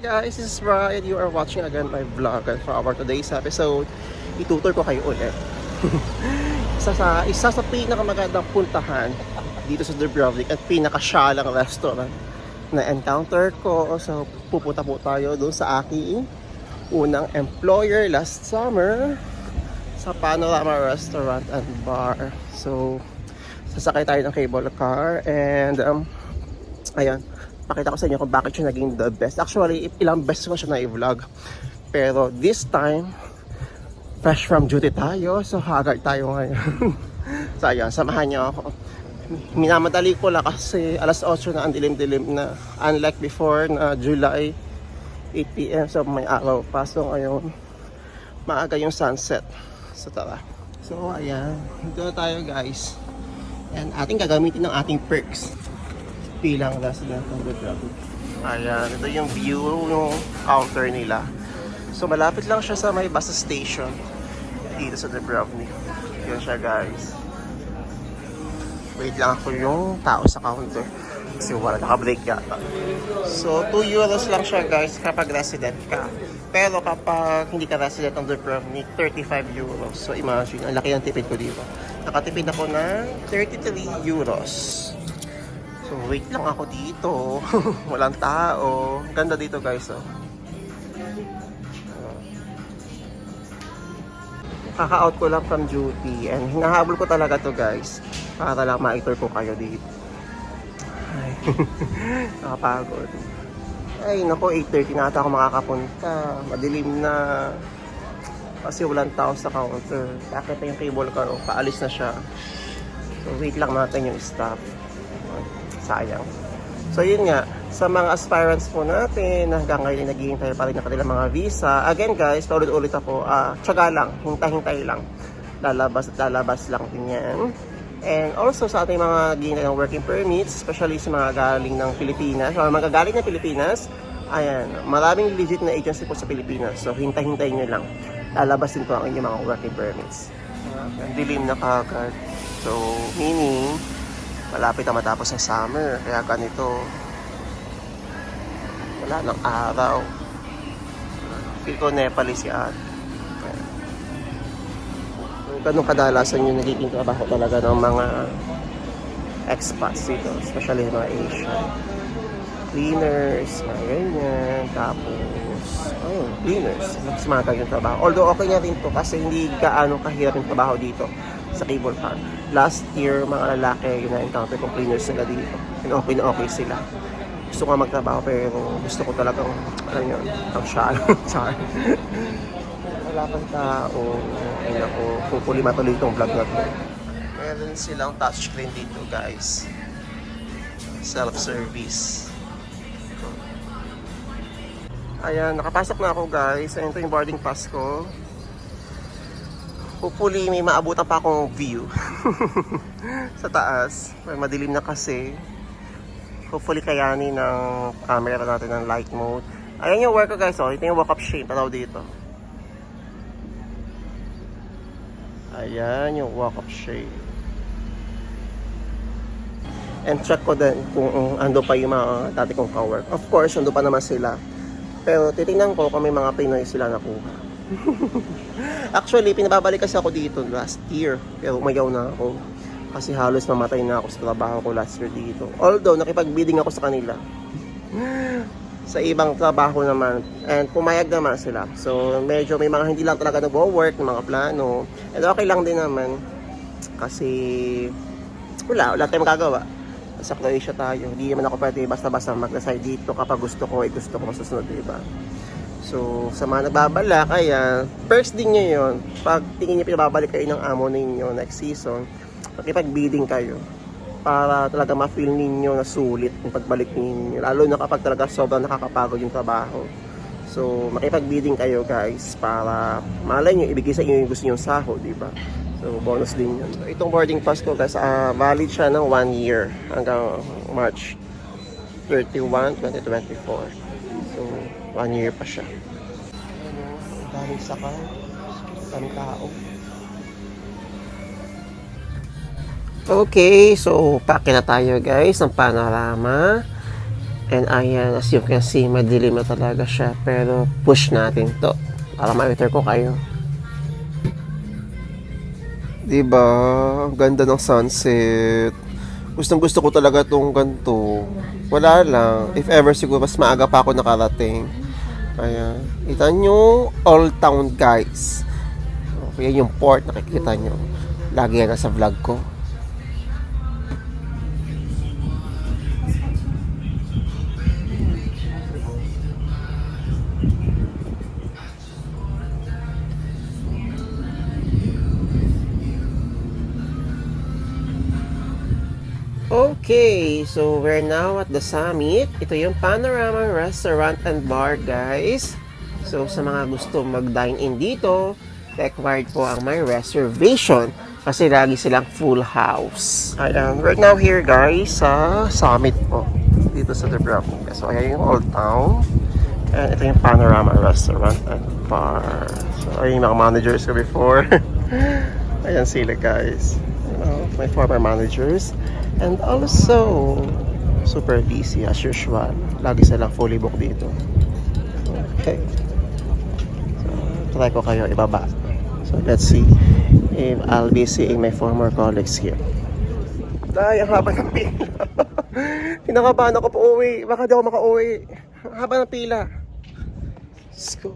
guys, this is Brian. You are watching again my vlog and for our today's episode, itutur ko kayo ulit. isa sa isa sa pinakamagandang puntahan dito sa Dubrovnik at pinakasyalang restaurant na encounter ko. So pupunta po tayo doon sa aking unang employer last summer sa Panorama Restaurant and Bar. So sasakay tayo ng cable car and um, ayan, pakita ko sa inyo kung bakit siya naging the best. Actually, ilang beses ko siya na-vlog. Pero this time, fresh from duty tayo, so haggard tayo ngayon. so ayan, samahan niyo ako. Minamadali ko lang kasi alas 8 na ang dilim-dilim na. Unlike before na July 8pm, so may araw pa. So ngayon, maaga yung sunset. So tara. So ayan, dito tayo guys. And ating gagamitin ng ating perks bilang resident ng Dubrovnik. Ayan, ito yung view ng counter nila. So malapit lang siya sa may bus station dito sa Dubrovnik. Yan siya guys. Wait lang ako yung tao sa counter. Kasi wala naka-break yata. So 2 euros lang siya guys kapag resident ka. Pero kapag hindi ka resident ng Dubrovnik, 35 euros. So imagine, ang laki ng tipid ko dito. Nakatipid ako ng 33 euros. So wait lang ako dito. Walang tao. Ganda dito guys oh. Kaka-out ko lang from duty and hinahabol ko talaga to guys para lang ma-tour ko kayo dito. Ay, nakapagod. Ay, nako, 8.30 na ata ako makakapunta. Madilim na. Kasi walang tao sa counter. Bakit yung cable? Oh, paalis na siya. So, wait lang natin yung staff. Sayang. So, yun nga. Sa mga aspirants po natin, na hanggang ngayon ay naghihintay pa rin ng kanilang mga visa. Again, guys, paulit-ulit ako. Ah, tsaga lang. Hintay-hintay lang. Lalabas at lalabas lang din yan. And also sa ating mga ginagawa ng working permits, especially sa mga galing ng Pilipinas, mga galing ng Pilipinas, ayan, maraming legit na agency po sa Pilipinas. So, hintay-hintay nyo lang. Lalabas din po ang inyong mga working permits. Ang dilim na kagad. So, meaning, malapit na matapos ang summer. Kaya ganito, wala ng araw. Feel ko Nepalese yan. Ganun kadalasan yung nagiging trabaho talaga ng mga expats dito, especially mga Asian. Cleaners, mga ganyan, tapos, ayun, cleaners, mas mga ganyan trabaho. Although okay nga rin to kasi hindi gaano kahirap yung trabaho dito sa cable car. Last year, mga lalaki yung na-encounter kong cleaners nila dito. And okay na okay sila. Gusto ko magtrabaho pero gusto ko talagang, alam yun, ang shallow. Char wala pang tao. Ay nako, hopefully matuloy itong vlog na to. Meron silang touchscreen dito guys. Self-service. Ayan, nakapasok na ako guys. Ayan ito yung boarding pass ko. Hopefully may maabutan pa akong view. sa taas. Madilim na kasi. Hopefully kayanin ng camera natin ng light mode. Ayan yung work ko guys. Oh. Ito yung walk-up shape. Pataw dito. Ayan yung walk-up shade. And check ko din kung ando pa yung mga dati kong cowork. Of course, ando pa naman sila. Pero titingnan ko kung may mga Pinoy sila nakuha. Actually, pinababalik kasi ako dito last year. Pero umayaw na ako. Kasi halos mamatay na ako sa trabaho ko last year dito. Although, nakipag-bidding ako sa kanila. sa ibang trabaho naman. And pumayag naman sila. So, medyo may mga hindi lang talaga nag-work, mga plano. And okay lang din naman. Kasi, wala, wala tayong magagawa. Sa Croatia tayo. Hindi naman ako pwede basta-basta mag-decide dito kapag gusto ko, eh gusto ko masusunod, diba? So, sa mga nagbabala, kaya, first din nyo yun. Pag tingin nyo pinababalik kayo ng amo ninyo next season, makipag-bidding kayo para talaga ma-feel ninyo na sulit yung pagbalik ninyo. Lalo na kapag talaga sobrang nakakapagod yung trabaho. So, makipag-bidding kayo guys para malay nyo, ibigay sa inyo yung gusto nyo sahod, di ba? So, bonus din yun. So, itong boarding pass ko guys, uh, valid siya ng 1 year hanggang March 31, 2024. 1 year pa siya. Ano, daming sakay, daming tao. Okay, so pake na tayo guys ng panorama. And ayan, as you can see, madilim na talaga siya. Pero push natin to para ma-enter ko kayo. Diba? Ang ganda ng sunset. Gustong gusto ko talaga tong ganito. Wala lang. If ever siguro mas maaga pa ako nakarating. Ayan. Kita nyo, Old Town guys. Okay, yung port nakikita nyo. Lagi yan nasa vlog ko. Okay, so we're now at the summit. Ito yung Panorama Restaurant and Bar, guys. So, sa mga gusto mag-dine in dito, required po ang may reservation kasi lagi silang full house. Ayan, we're now here, guys, sa summit po. Dito sa Dubrovnik. So, ayan yung Old Town. And ito yung Panorama Restaurant and Bar. So, ayan yung mga managers ko before. ayan sila, guys. You know, my former managers. And also, super busy as usual. Lagi silang fully booked dito. Okay. So, try ko kayo ibaba. So, let's see if I'll be seeing my former colleagues here. Dahil, ang haba ng pila. Kinakabahan ako pa uwi. Baka di ako makauwi. Ang haba ng pila. Diyos ko.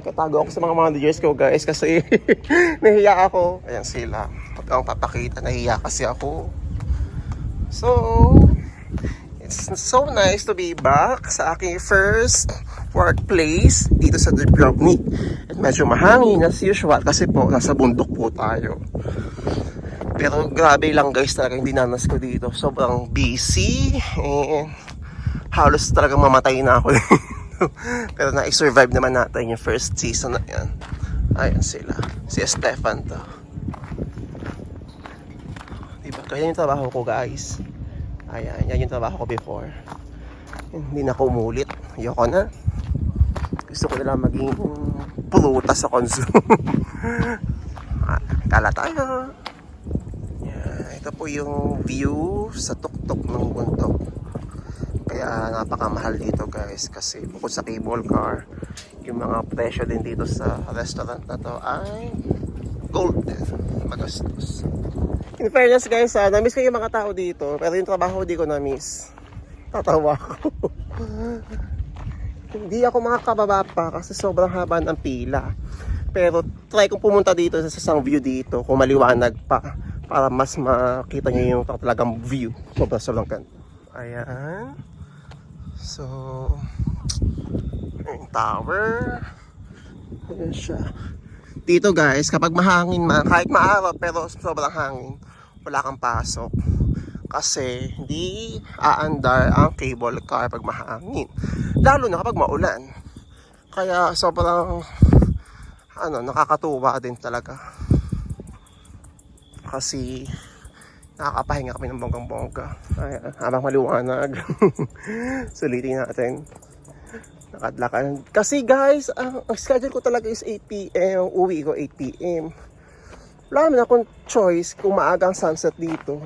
Katago ako sa mga managers ko guys kasi nahiya ako. Ayan sila. Pag akong papakita, nahiya kasi ako. So, it's so nice to be back sa aking first workplace dito sa Dubrovnik. At medyo mahangin as usual kasi po nasa bundok po tayo. Pero grabe lang guys talaga yung dinanas ko dito. Sobrang busy and halos talagang mamatay na ako Pero na-survive naman natin yung first season na yan. Ayan sila. Si Estefan to. Diba? Kaya yung trabaho ko guys. Ayan, yan yung trabaho ko before. Hindi na ako umulit. Ayoko na. Gusto ko na lang maging puluta sa consume. Ah, Kala tayo. Yan, ito po yung view sa tuktok ng bundok. Kaya napakamahal dito guys kasi bukod sa cable car, yung mga presyo din dito sa restaurant na to ay golden. Magastos. In fairness guys, ah, na-miss ko yung mga tao dito, pero yung trabaho di ko na-miss. Tatawa ako. Hindi ako makakababa pa kasi sobrang haba ng pila. Pero try kong pumunta dito sa isang view dito kung maliwanag pa para mas makita nyo yung talagang view. Sobrang sobrang ganda. Ayan. So, yung tower. Ayan siya. Dito guys, kapag mahangin man, kahit maaraw pero sobrang hangin, wala kang pasok. Kasi hindi aandar ang cable car pag mahangin. Lalo na kapag maulan. Kaya sobrang ano, nakakatuwa din talaga. Kasi nakakapahinga kami ng bonggang-bongga. Ayan, habang maliwanag. Sulitin natin. Nakadlakan. Kasi guys, ang, ang schedule ko talaga is 8 p.m. Uwi ko 8 p.m. Wala naman akong choice kung maaga ang sunset dito.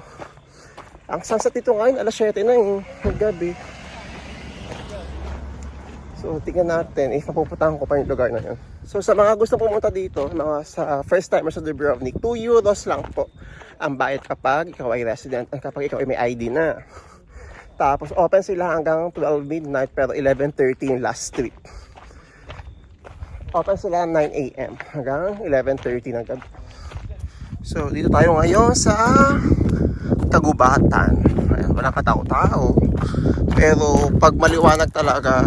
Ang sunset dito ngayon, alas 7 na yung gabi. So, tingnan natin if mapupuntahan ko pa yung lugar na yun. So, sa mga gusto pumunta dito, mga sa first timer sa Dubrovnik, 2 euros lang po ang bayad kapag ikaw ay resident at kapag ikaw ay may ID na. Tapos, open sila hanggang 12 midnight pero 11.30 yung last trip. Open sila 9 a.m. hanggang 11.30 ng gabi. So, dito tayo ngayon sa Tagubatan. Ayan, walang katao-tao. Pero pag maliwanag talaga,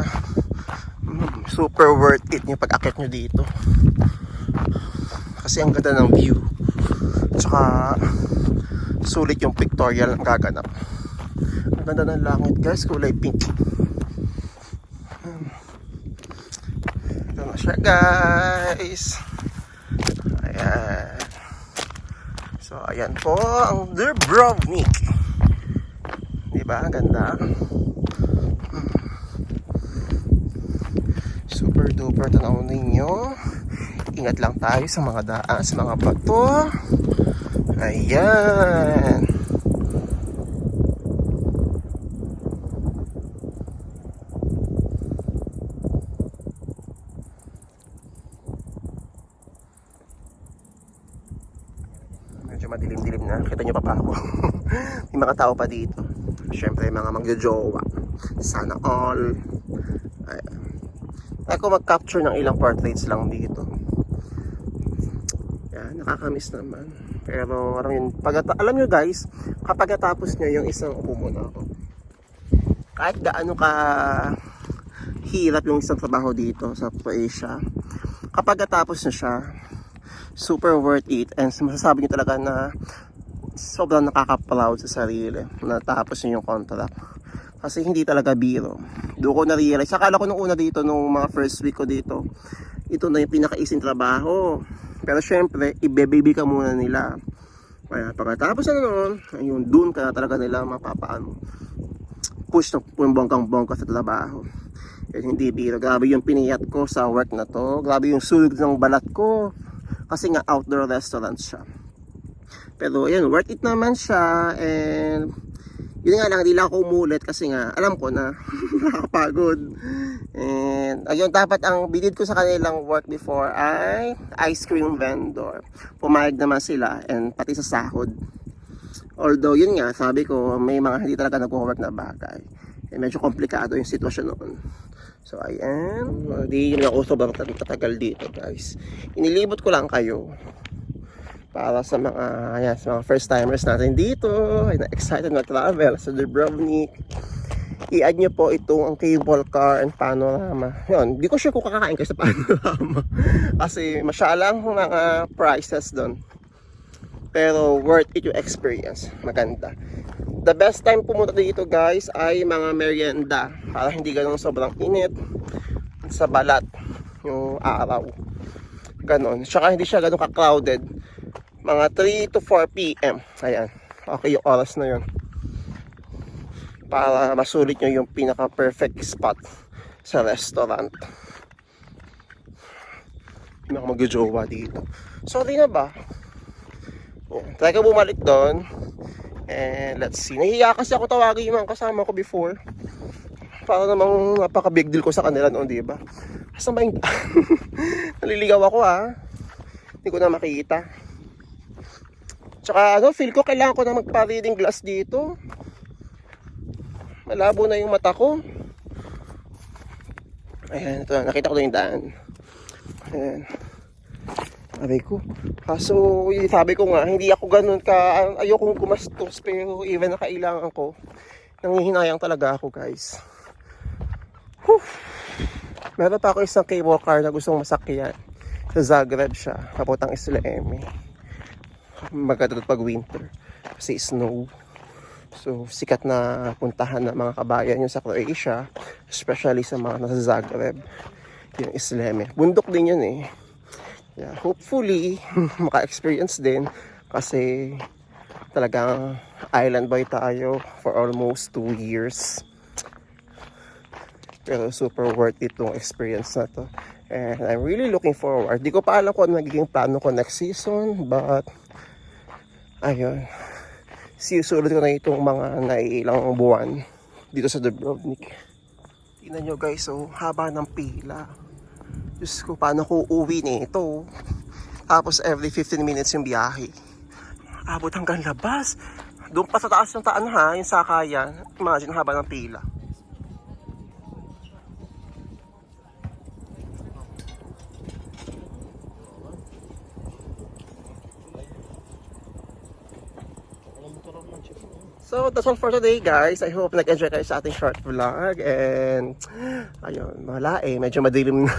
mm, super worth it yung pag-akit nyo dito. Kasi ang ganda ng view. Tsaka sulit yung pictorial ang gaganap. Ang ganda ng langit guys, kulay pink. Ito na siya guys. Ayan. So, ayan po ang Dubrovnik. Diba? Ang ganda. Super duper tanaw ninyo. Ingat lang tayo sa mga daan, sa mga bato. Ayan. Kita nyo pa pa ako. May mga tao pa dito. Siyempre, mga magjojowa. Sana all. Ayan. Ako mag-capture ng ilang portraits lang dito. Yan, nakakamiss naman. Pero alam yun, pag, alam nyo guys, kapag natapos nyo yung isang upo muna ako. Kahit gaano ka hirap yung isang trabaho dito sa Croatia, kapag natapos nyo siya, super worth it and masasabi nyo talaga na sobrang nakaka-proud sa sarili na tapos yung contract. Kasi hindi talaga biro. Doon ko na-realize. Akala ko nung una dito, nung mga first week ko dito, ito na yung pinaka-easy trabaho. Pero syempre, ibe-baby ka muna nila. Kaya pagkatapos na noon, ayun, doon ka talaga nila mapapaano. Push na bongkang bongka sa trabaho. Kaya hindi biro. Grabe yung piniyat ko sa work na to. Grabe yung sulog ng balat ko. Kasi nga outdoor restaurant siya. Pero ayun, worth it naman siya. And yun nga lang, hindi lang ako umulit kasi nga, alam ko na nakakapagod. And ayun, dapat ang bidid ko sa kanilang work before ay ice cream vendor. Pumayag naman sila and pati sa sahod. Although yun nga, sabi ko, may mga hindi talaga nag-work na bagay. Eh, medyo komplikado yung sitwasyon noon. So, ayan. Hindi yun ako sobrang tatagal dito, guys. Inilibot ko lang kayo para sa mga ayan, sa mga first timers natin dito. Ay na-excited mag-travel sa Dubrovnik. I-add nyo po itong ang cable car and panorama. Yun, di ko sure kung kakakain kayo sa panorama. Kasi masyalang mga prices doon pero worth it yung experience. Maganda. The best time pumunta dito guys ay mga merienda. Para hindi ganun sobrang init sa balat yung araw. Ganon tsaka hindi siya ganun ka-crowded mga 3 to 4 p.m. Ayan. Okay yung oras na yun. Para masulit nyo yung pinaka-perfect spot sa restaurant. Hindi ako mag-jowa dito. Sorry na ba? Oh, try ka bumalik doon. And let's see. Nahiya kasi ako tawagin yung mga kasama ko before. Para namang napaka-big deal ko sa kanila noon, di ba? Asan ba yung... Naliligaw ako ah. Hindi ko na makita. Tsaka ano, feel ko kailangan ko na magpa-reading glass dito. Malabo na yung mata ko. Ayan, ito, nakita ko na yung daan. Ayan. Sabi ko. Kaso, sabi ko nga, hindi ako ganun ka, ayokong gumastos, pero even na kailangan ko, nangihinayang talaga ako, guys. Whew. Meron pa ako isang cable car na gustong masakyan. Sa Zagreb siya, kapotang Islami maganda pag winter kasi snow. So sikat na puntahan ng mga kabayan yung sa Croatia especially sa mga nasa Zagreb yung Islame bundok din yun eh. Yeah, hopefully maka-experience din kasi talagang island boy tayo for almost 2 years. Pero super worth it tong experience na to and I'm really looking forward. Di ko pa alam kung ano nagiging plano ko next season but ayun. Sinusulod ko na itong mga naiilang buwan dito sa Dubrovnik. Tingnan nyo guys so haba ng pila. Diyos ko paano ko uwi nito? Tapos every 15 minutes yung biyahe. Abot hanggang labas. Doon pa sa taas ng taan ha yung sakayan. Imagine haba ng pila So, that's all for today guys. I hope nag-enjoy kayo sa ating short vlog. And, ayun, wala eh. Medyo madilim na.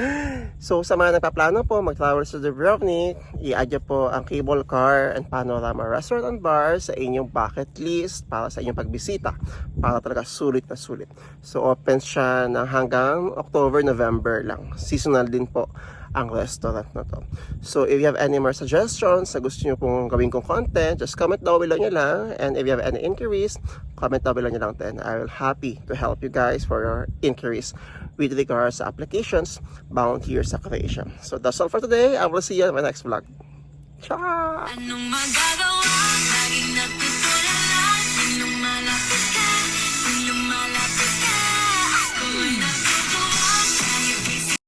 so, sa mga nagpaplano po, mag-travel sa Dubrovnik, i-add nyo po ang cable car and panorama restaurant and bar sa inyong bucket list para sa inyong pagbisita. Para talaga sulit na sulit. So, open siya na hanggang October, November lang. Seasonal din po ang restaurant na to. So, if you have any more suggestions na gusto nyo pong gawin kong content, just comment down below nyo lang. And if you have any inquiries, comment down below nyo lang din. I will happy to help you guys for your inquiries with regards sa applications bound here sa Croatia. So, that's all for today. I will see you in my next vlog. Ciao!